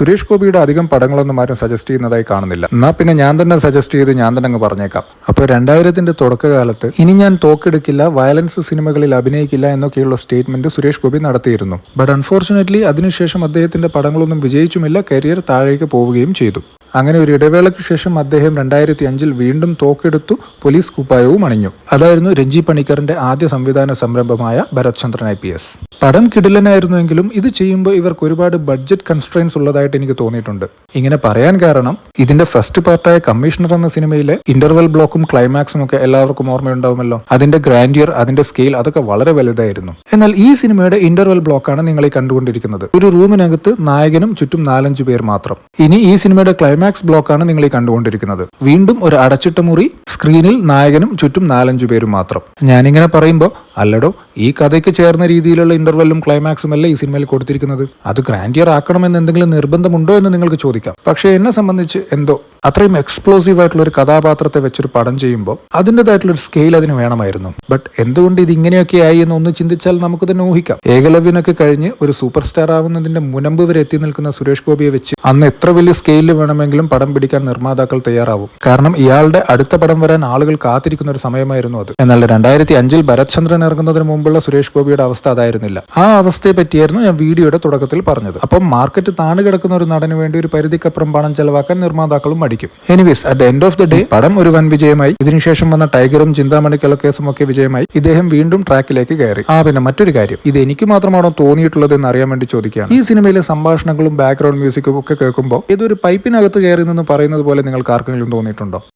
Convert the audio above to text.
സുരേഷ് ഗോപിയുടെ അധികം പടങ്ങളൊന്നും ആരും സജസ്റ്റ് ചെയ്യുന്നതായി കാണുന്നില്ല. എന്നാ പിന്നെ ഞാൻ തന്നെ സജസ്റ്റ് ചെയ്ത് ഞാൻ തന്നെ അങ്ങ് പറഞ്ഞേക്കാം. അപ്പോൾ രണ്ടായിരത്തിന്റെ തുടക്കകാലത്ത് ഇനി ഞാൻ തോക്കെടുക്കില്ല വയലൻസ് സിനിമകളിൽ അഭിനയിക്കില്ല എന്നൊക്കെയുള്ള സ്റ്റേറ്റ്മെന്റ് സുരേഷ് ഗോപി നടത്തിയിരുന്നു. ബട്ട് അൺഫോർച്ചുനേറ്റ്ലി അതിനുശേഷം അദ്ദേഹത്തിന്റെ പടങ്ങളൊന്നും വിജയിച്ചുമില്ല കരിയർ താഴേക്ക് പോവുകയും ചെയ്തു. അങ്ങനെ ഒരു ഇടവേളയ്ക്ക് ശേഷം അദ്ദേഹം രണ്ടായിരത്തി അഞ്ചിൽ വീണ്ടും തോക്കെടുത്തു പോലീസ് കുപ്പായവും അണിഞ്ഞു. അതായിരുന്നു രഞ്ജി പണിക്കറിന്റെ ആദ്യ സംവിധാന സംരംഭമായ ഭരത് ചന്ദ്രൻ ഐ പടം കിടിലനായിരുന്നുവെങ്കിലും ഇത് ചെയ്യുമ്പോൾ ഇവർക്ക് ഒരുപാട് ബഡ്ജറ്റ് കൺസ്ട്രെയിൻസ് ഉള്ളതായിട്ട് എനിക്ക് തോന്നിയിട്ടുണ്ട്. ഇങ്ങനെ പറയാൻ കാരണം ഇതിന്റെ ഫസ്റ്റ് പാർട്ടായ കമ്മീഷണർ എന്ന സിനിമയിലെ ഇന്റർവെൽ ബ്ലോക്കും ക്ലൈമാക്സും ഒക്കെ എല്ലാവർക്കും ഓർമ്മയുണ്ടാവുമല്ലോ. അതിന്റെ ഗ്രാൻഡിയർ അതിന്റെ സ്കെയിൽ അതൊക്കെ വളരെ വലുതായിരുന്നു. എന്നാൽ ഈ സിനിമയുടെ ഇന്റർവെൽ ബ്ലോക്കാണ് നിങ്ങൾ ഈ കണ്ടുകൊണ്ടിരിക്കുന്നത്. ഒരു റൂമിനകത്ത് നായകനും ചുറ്റും നാലഞ്ചു പേർ മാത്രം. ഇനി ഈ സിനിമയുടെ ക്ലൈമാക്സ് ബ്ലോക്കാണ് നിങ്ങൾ ഈ കണ്ടുകൊണ്ടിരിക്കുന്നത്. വീണ്ടും ഒരു അടച്ചിട്ട മുറി സ്ക്രീനിൽ നായകനും ചുറ്റും നാലഞ്ചു പേരും മാത്രം. ഞാനിങ്ങനെ പറയുമ്പോൾ അല്ലടോ ഈ കഥയ്ക്ക് ചേർന്ന രീതിയിലുള്ള ഇന്റർവെല്ലും ക്ലൈമാക്സും അല്ല ഈ സിനിമയിൽ കൊടുത്തിരിക്കുന്നത്? അത് ഗ്രാൻഡിയർ ആക്കണമെന്ന് എന്തെങ്കിലും നിർബന്ധമുണ്ടോ എന്ന് നിങ്ങൾക്ക് ചോദിക്കാം. പക്ഷേ എന്നെ സംബന്ധിച്ച് എന്തോ അത്രയും എക്സ്പ്ലോസീവ് ആയിട്ടുള്ള ഒരു കഥാപാത്രത്തെ വെച്ചൊരു പടം ചെയ്യുമ്പോൾ അതിന്റെതായിട്ടുള്ള ഒരു സ്കെയിൽ അതിന് വേണമായിരുന്നു. ബട്ട് എന്തുകൊണ്ട് ഇത് ഇങ്ങനെയൊക്കെ ആയി എന്ന് ഒന്ന് ചിന്തിച്ചാൽ നമുക്ക് തന്നെ ഊഹിക്കാം. ഏകലവ്യനൊക്കെ കഴിഞ്ഞ് ഒരു സൂപ്പർ സ്റ്റാർ ആവുന്നതിന്റെ മുനമ്പ് വരെ എത്തി നിൽക്കുന്ന സുരേഷ് ഗോപിയെ വെച്ച് അന്ന് എത്ര വലിയ സ്കെയിലിൽ വേണമെങ്കിലും പടം പിടിക്കാൻ നിർമ്മാതാക്കൾ തയ്യാറാവും. കാരണം ഇയാളുടെ അടുത്ത പടം വരാൻ ആളുകൾ കാത്തിരിക്കുന്ന ഒരു സമയമായിരുന്നു അത്. എന്നാൽ രണ്ടായിരത്തി അഞ്ചിൽ ഭരത് ചന്ദ്രൻ ഇറങ്ങുന്നതിന് മുമ്പുള്ള സുരേഷ് ഗോപിയുടെ അവസ്ഥ അതായിരുന്നില്ല. ആ അവസ്ഥയെ പറ്റിയായിരുന്നു ഞാൻ വീഡിയോയുടെ തുടക്കത്തിൽ പറഞ്ഞത്. അപ്പം മാർക്കറ്റ് താണു കിടക്കുന്ന ഒരു നടന് വേണ്ടി ഒരു പരിധിക്കപ്പുറം പണം ചെലവാക്കാൻ നിർമ്മാതാക്കളും മടിക്കും. Anyways at the end of the day പടം ഒരു വൻ വിജയമായി. ഇതിനുശേഷം വന്ന ടൈഗറും ചിന്താമണി കേസും ഒക്കെ വിജയമായി. ഇദ്ദേഹം വീണ്ടും ട്രാക്കിലേക്ക് കയറി. ആ പിന്നെ മറ്റൊരു കാര്യം. ഇത് എനിക്ക് മാത്രമാണോ തോന്നിയിട്ടുള്ളത് എന്ന് അറിയാൻ വേണ്ടി ചോദിക്കുകയാണ്. ഈ സിനിമയിലെ സംഭാഷണങ്ങളും ബാക്ക്ഗ്രൗണ്ട് മ്യൂസിക്കും ഒക്കെ കേൾക്കുമ്പോൾ ഇതൊരു പൈപ്പിനകത്ത് കയറി നിന്ന് പറയുന്നത് പോലെ നിങ്ങൾക്ക് ആർക്കെങ്കിലും തോന്നിയിട്ടുണ്ടോ?